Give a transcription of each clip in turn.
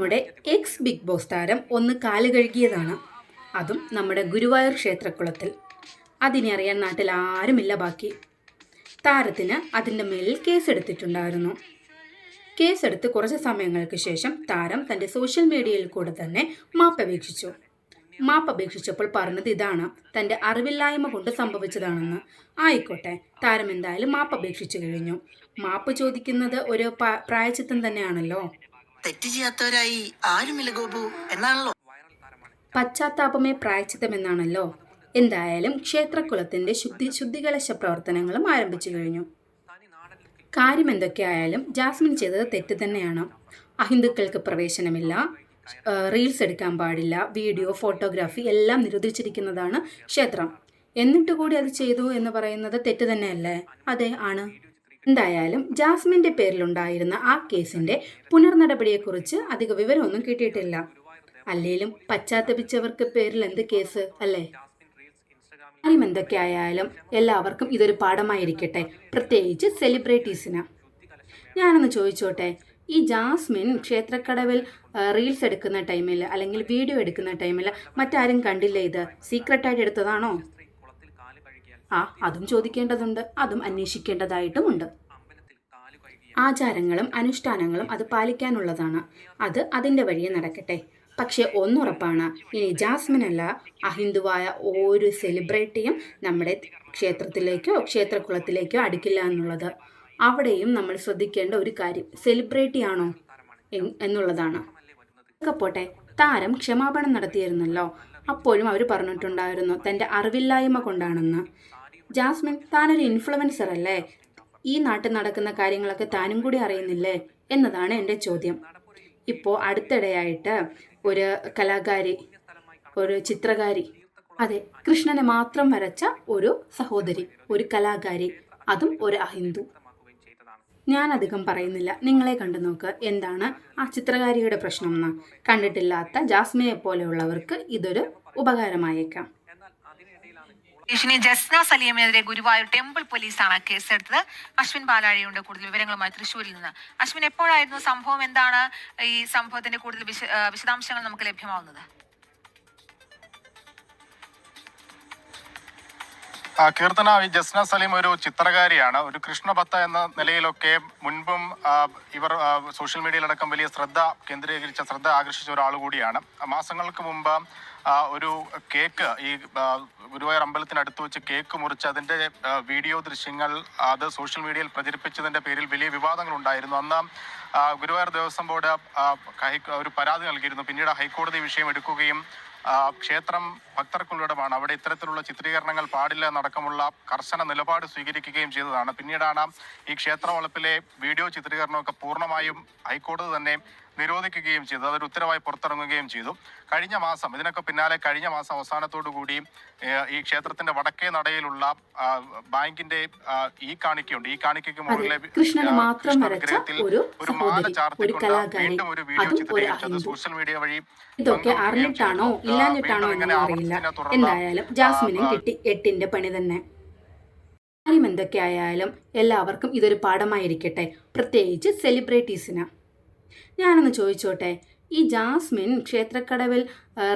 നമ്മുടെ X big boss താരം ഒന്ന് കാൽ കഴുകിയതാണ്. അതും നമ്മുടെ ഗുരുവായൂർ ക്ഷേത്രക്കുളത്തിൽ. അതിനെ അറിയാൻ നാട്ടിൽ ആരുമില്ല ബാക്കി. താരത്തിന് അതിന്റെ മേലിൽ കേസെടുത്തിട്ടുണ്ടായിരുന്നു. കേസെടുത്ത് കുറച്ച് സമയങ്ങൾക്ക് ശേഷം താരം തന്റെ സോഷ്യൽ മീഡിയയിൽ കൂടെ തന്നെ മാപ്പപേക്ഷിച്ചു മാപ്പപേക്ഷിച്ചപ്പോൾ പറഞ്ഞത് ഇതാണ് തന്റെ അറിവില്ലായ്മ കൊണ്ട് സംഭവിച്ചതാണെന്ന്. ആയിക്കോട്ടെ താരം എന്തായാലും മാപ്പപേക്ഷിച്ചു കഴിഞ്ഞു. മാപ്പ് ചോദിക്കുന്നത് ഒരു പ്രായചിത്തം തന്നെയാണല്ലോ. തെറ്റ് ചെയ്യാത്തവരായി ആരുമില്ല ഗോപു. എന്നാണല്ലോ? പശ്ചാത്താപമേ പ്രായച്ചിത്തമെന്നാണല്ലോ. എന്തായാലും ക്ഷേത്രക്കുളത്തിന്റെ ശുദ്ധി ശുദ്ധികലശ പ്രവർത്തനങ്ങളും ആരംഭിച്ചു കഴിഞ്ഞു. കാര്യം എന്തൊക്കെയായാലും ജാസ്മിൻ ചെയ്തത് തെറ്റ് തന്നെയാണ്. അഹിന്ദുക്കൾക്ക് പ്രവേശനമില്ല റീൽസ് എടുക്കാൻ പാടില്ല വീഡിയോ ഫോട്ടോഗ്രാഫി എല്ലാം നിരോധിച്ചിരിക്കുന്നതാണ് ക്ഷേത്രം. എന്നിട്ട് കൂടി അത് ചെയ്തു എന്ന് പറയുന്നത് തെറ്റ് തന്നെയല്ലേ? അതെ ആണ്. എന്തായാലും ജാസ്മിന്റെ പേരിലുണ്ടായിരുന്ന ആ കേസിന്റെ പുനർനടപടിയെക്കുറിച്ച് അധിക വിവരമൊന്നും കിട്ടിയിട്ടില്ല. അല്ലേലും പശ്ചാത്തപിച്ചവർക്ക് പേരിൽ എന്ത് കേസ് അല്ലേ? കാര്യം എന്തൊക്കെയായാലും എല്ലാവർക്കും ഇതൊരു പാഠമായിരിക്കട്ടെ. പ്രത്യേകിച്ച് സെലിബ്രിറ്റീസിന്. ഞാനൊന്ന് ചോദിച്ചോട്ടെ ഈ ജാസ്മിൻ ക്ഷേത്രക്കടവിൽ റീൽസ് എടുക്കുന്ന ടൈമിൽ അല്ലെങ്കിൽ വീഡിയോ എടുക്കുന്ന ടൈമിൽ മറ്റാരും കണ്ടില്ല ഇത്? സീക്രട്ടായിട്ട് എടുത്തതാണോ? ആ അതും ചോദിക്കേണ്ടതുണ്ട്. അതും അന്വേഷിക്കേണ്ടതായിട്ടുമുണ്ട്. ആചാരങ്ങളും അനുഷ്ഠാനങ്ങളും അത് പാലിക്കാനുള്ളതാണ്. അത് അതിന്റെ വഴിയെ നടക്കട്ടെ. പക്ഷെ ഒന്നുറപ്പാണ് ഇനി ജാസ്മിൻ അല്ല അഹിന്ദുവായ ഒരു സെലിബ്രിറ്റിയും നമ്മുടെ ക്ഷേത്രത്തിലേക്കോ ക്ഷേത്രക്കുളത്തിലേക്കോ അടുക്കില്ല എന്നുള്ളത്. അവിടെയും നമ്മൾ ശ്രദ്ധിക്കേണ്ട ഒരു കാര്യം സെലിബ്രിറ്റി ആണോ എന്നുള്ളതാണ്. പോട്ടെ താരം ക്ഷമാപണം നടത്തിയിരുന്നല്ലോ. അപ്പോഴും അവർ പറഞ്ഞിട്ടുണ്ടായിരുന്നു തന്റെ അറിവില്ലായ്മ കൊണ്ടാണെന്ന്. ജാസ്മിൻ താനൊരു ഇൻഫ്ലുവൻസർ അല്ലേ? ഈ നാട്ടിൽ നടക്കുന്ന കാര്യങ്ങളൊക്കെ താനും കൂടി അറിയുന്നില്ലേ? എന്നതാണ് എന്റെ ചോദ്യം. ഇപ്പോൾ അടുത്തിടെയായിട്ട് ഒരു കലാകാരി ഒരു ചിത്രകാരി അതെ കൃഷ്ണനെ മാത്രം വരച്ച ഒരു സഹോദരി ഒരു കലാകാരി അതും ഒരു അഹിന്ദു. ഞാൻ അധികം പറയുന്നില്ല. നിങ്ങളെ കണ്ടു നോക്ക്. എന്താണ് ആ ചിത്രകാരിയുടെ പ്രശ്നം എന്ന്. കണ്ടിട്ടില്ലാത്ത ജാസ്മിനെ പോലെയുള്ളവർക്ക് ഇതൊരു ഉപകാരമായേക്കാം. ഇഷിനി ജസ്ന സലീമിനെതിരെ ഗുരുവായൂർ ടെമ്പിൾ പോലീസാണ് കേസെടുത്തത്. അശ്വിൻ ബാലാഴിയുണ്ട് കൂടുതൽ വിവരങ്ങളുമായി തൃശ്ശൂരിൽ നിന്ന്. അശ്വിൻ എപ്പോഴായിരുന്നു സംഭവം? എന്താണ് ഈ സംഭവത്തിന്റെ കൂടുതൽ വിശദാംശങ്ങൾ നമുക്ക് ലഭ്യമാവുന്നത്? കീർത്തന ഈ ജസ്ന സലീം ഒരു ചിത്രകാരിയാണ്. ഒരു കൃഷ്ണഭത്ത എന്ന നിലയിലൊക്കെ മുൻപും ഇവർ സോഷ്യൽ മീഡിയയിലടക്കം വലിയ ശ്രദ്ധ കേന്ദ്രീകരിച്ച ശ്രദ്ധ ആകർഷിച്ച ഒരാൾ കൂടിയാണ്. മാസങ്ങൾക്ക് മുമ്പ് ഒരു കേക്ക് ഈ ഗുരുവായൂർ അമ്പലത്തിനടുത്ത് വെച്ച് കേക്ക് മുറിച്ച് അതിന്റെ വീഡിയോ ദൃശ്യങ്ങൾ അത് സോഷ്യൽ മീഡിയയിൽ പ്രചരിപ്പിച്ചതിന്റെ പേരിൽ വലിയ വിവാദങ്ങൾ ഉണ്ടായിരുന്നു. അന്ന് ഗുരുവായൂർ ദേവസ്വം ബോർഡ് ഒരു പരാതി നൽകിയിരുന്നു. പിന്നീട് ഹൈക്കോടതി വിഷയം എടുക്കുകയും ക്ഷേത്രം ഭക്തർക്കുള്ളിടമാണ്. അവിടെ ഇത്തരത്തിലുള്ള ചിത്രീകരണങ്ങൾ പാടില്ല എന്നടക്കമുള്ള കർശന നിലപാട് സ്വീകരിക്കുകയും ചെയ്തതാണ്. പിന്നീടാണ് ഈ ക്ഷേത്ര വളപ്പിലെ വീഡിയോ ചിത്രീകരണമൊക്കെ പൂർണമായും ഹൈക്കോടതി തന്നെ നിരോധിക്കുകയും ചെയ്തു. അതൊരു ഉത്തരവായി പുറത്തിറങ്ങുകയും ചെയ്തു. കഴിഞ്ഞ മാസം ഇതിനൊക്കെ പിന്നാലെ കഴിഞ്ഞ മാസം അവസാനത്തോടു കൂടി ഈ ക്ഷേത്രത്തിന്റെ വടക്കേ നടയിലുള്ള ബാങ്കിന്റെ ഈ കാണിക്കയുണ്ട്. ഈ കാണിക്കയ്ക്ക് മുകളിലെ വിഗ്രഹത്തിൽ ഒരു മാല ചാർത്തിക്കൊണ്ട് വീണ്ടും ഒരു വീഡിയോ ചിത്രീകരിച്ചത് സോഷ്യൽ മീഡിയ വഴി ഇതൊക്കെ അറിഞ്ഞിട്ടാണോ? ഇല്ലാഞ്ഞിട്ടാണോ അറിയില്ല എന്തായാലും ജാസ്മിനും കിട്ടി എട്ടിന്റെ പണി തന്നെ. കാര്യം എന്തൊക്കെയായാലും എല്ലാവർക്കും ഇതൊരു പാഠമായിരിക്കട്ടെ. പ്രത്യേകിച്ച് സെലിബ്രിറ്റീസിന് ഞാനൊന്ന് ചോദിച്ചോട്ടെ ഈ ജാസ്മിൻ ക്ഷേത്രക്കടവിൽ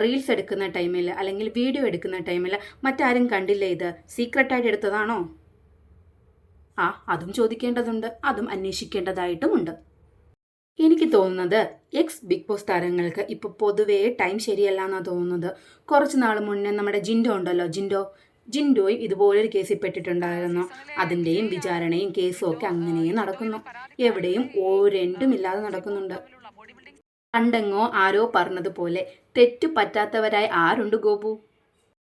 റീൽസ് എടുക്കുന്ന ടൈമിൽ അല്ലെങ്കിൽ വീഡിയോ എടുക്കുന്ന ടൈമിൽ മറ്റാരും കണ്ടില്ലേ ഇത്? സീക്രട്ടായിട്ട് എടുത്തതാണോ? ആ അതും ചോദിക്കേണ്ടതുണ്ട് അതും അന്വേഷിക്കേണ്ടതായിട്ടുമുണ്ട്. എനിക്ക് തോന്നുന്നത് എക്സ് ബിഗ് ബോസ് താരങ്ങൾക്ക് ഇപ്പോൾ പൊതുവേ ടൈം ശരിയല്ല എന്നാണ് തോന്നുന്നത്. കുറച്ച് നാൾ മുന്നേ നമ്മുടെ ജിൻഡോ ഉണ്ടല്ലോ ജിൻഡോ. ജിൻഡോയും ഇതുപോലൊരു കേസിൽ പെട്ടിട്ടുണ്ടായിരുന്നു. അതിന്റെയും വിചാരണയും കേസും ഒക്കെ അങ്ങനെയും നടക്കുന്നു. എവിടെയും ഓരണ്ടുമില്ലാതെ ഇല്ലാതെ നടക്കുന്നുണ്ട്. പണ്ടെങ്ങോ ആരോ പറഞ്ഞതുപോലെ തെറ്റു പറ്റാത്തവരായി ആരുണ്ട് ഗോപു?